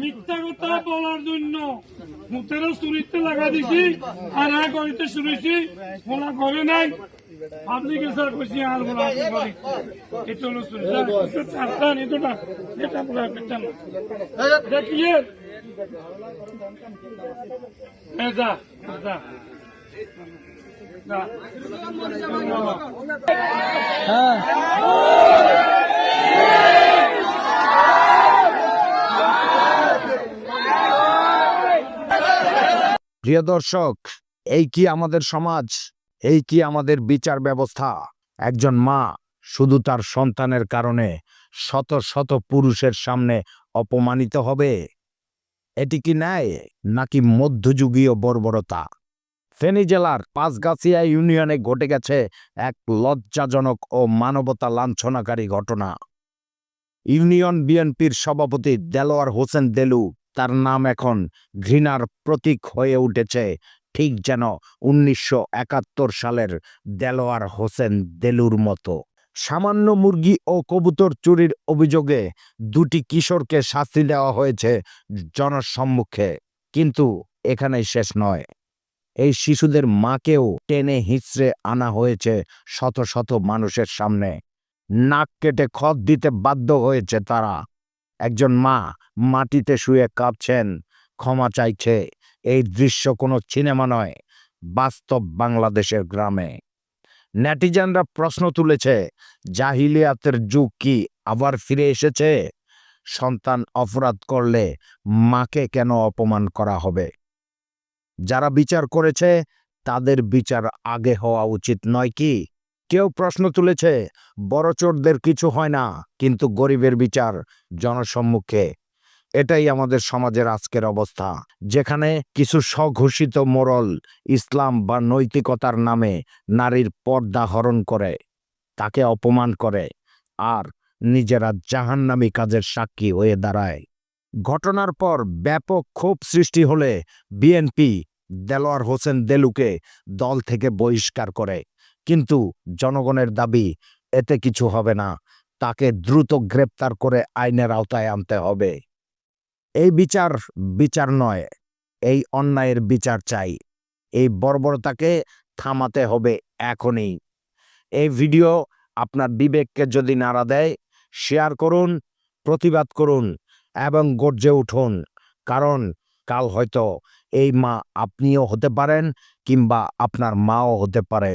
মিথ্যা কথা বলার জন্য মুতেরও চুরিতে লাগা দিছি, আর এক গড়িতে শুনেছি, বলা করে নাই। পাবলিক স্যার কইছি, আর বলা এটা হলো চুরি চারটা নিয়ে দুটা এটা বলা না। দেখিয়ে এ যা যা। যা। প্রিয় দর্শক, এই কি আমাদের সমাজ? এই কি আমাদের বিচার ব্যবস্থা? একজন মা শুধু তার সন্তানের কারণে শত শত পুরুষের সামনে অপমানিত হবে? এটি কি ন্যায় নাকি মধ্যযুগীয় বর্বরতা? ফেনী জেলার পাঁচগাছিয়া ইউনিয়নে ঘটে গেছে এক লজ্জাজনক ও মানবতা লাঞ্ছনাকারী ঘটনা। ইউনিয়ন বিএনপির সভাপতি দেলোয়ার হোসেন দেলু তার নাম এখন ঘৃণার প্রতীক হয়ে উঠেছে, ঠিক যেন উনিশশো একাত্তর সালের দেলোয়ার হোসেন দেলুর মতো। সামান্য মুরগি ও কবুতর চুরির অভিযোগে দুটি কিশোরকে শাস্তি দেওয়া হয়েছে জনসম্মুখে, কিন্তু এখানেই শেষ নয়। এই শিশুদের মাকেও টেনে হিঁচড়ে আনা হয়েছে শত শত মানুষের সামনে। নাক কেটে খত দিতে বাধ্য হয়েছে তারা। একজন মা মাটিতে শুয়ে কাঁপছেন, ক্ষমা চাইছে। এই দৃশ্য কোনো সিনেমা নয়, বাস্তব বাংলাদেশের গ্রামে। নেটিজানরা প্রশ্ন তুলেছে, জাহিলিয়াতের যুগ কি আবার ফিরে এসেছে? সন্তান অপরাধ করলে মাকে কেন অপমান করা হবে? যারা বিচার করেছে, তাদের বিচার আগে হওয়া উচিত নয় কি? কেউ প্রশ্ন তুলেছে, বড় চোরদের কিছু হয় না, কিন্তু গরিবের বিচার জনসম্মুখে। এটাই আমাদের সমাজের আজকের অবস্থা, যেখানে কিছু স্বঘোষিত মোরল ইসলাম বা নৈতিকতার নামে নারীর পর্দা হরণ করে, তাকে অপমান করে, আর নিজেরা জাহান্নামি কাজের সাক্ষী হয়ে দাঁড়ায়। ঘটনার পর ব্যাপক ক্ষোভ সৃষ্টি হলে বিএনপি দেলোয়ার হোসেন দেলুকে দল থেকে বহিষ্কার করে। কিন্তু জনগণের দাবি, এতে কিছু হবে না। তাকে দ্রুত গ্রেপ্তার করে আইনের আওতায় আনতে হবে। এই বিচার বিচার নয়, এই অন্যায়ের বিচার চাই। এই বর্বরতাকে থামাতে হবে এখনই। এই ভিডিও আপনার বিবেককে যদি নাড়া দেয়, শেয়ার করুন, প্রতিবাদ করুন এবং গর্জে উঠুন। কারণ কাল হয়তো এই মা আপনিও হতে পারেন কিংবা আপনার মাও হতে পারে।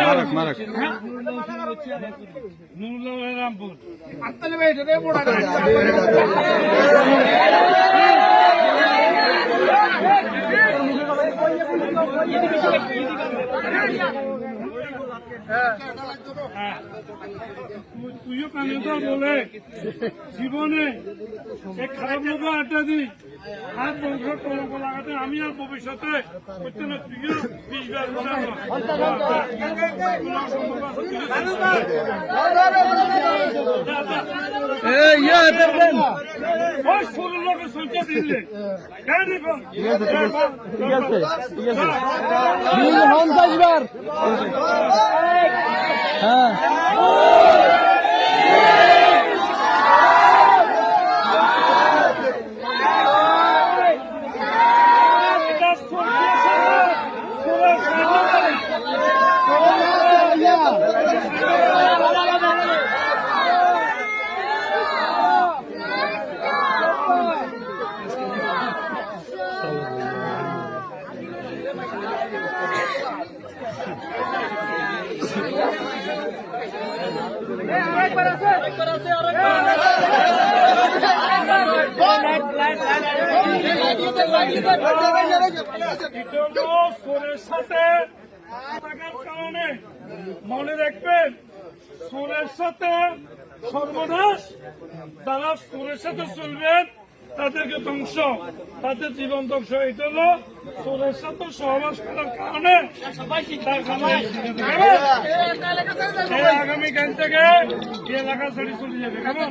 మరొక మరొక నూరులో రాంపూర్ అత్తలు వేయటదే కూడా তুইও কানে তো বলে জীবনে এক খারাপ লোক আড্ডা দিই আর বংশ কলঙ্ক লাগাতে আমি আর ভবিষ্যতে করতে না তুইও বিশ বার বলে এই ইয়ে দেখবেন ওই ষোলো লোকের সংখ্যা দিলে ঠিক আছে ঠিক আছে হ্যাঁ এটা ষোলোর সাথে কারণে মনে রাখবেন সোরের সাথে সর্বনাশ যারা সোরের সাথে চলবেন তাদেরকে ধ্বংস তাদের জীবন ধ্বংস এটা হলো চোরের সাথে সহবাস করার কারণে আগামীকাল থেকে এই এলাকা ছেড়ে চলে যাবে। কেমন?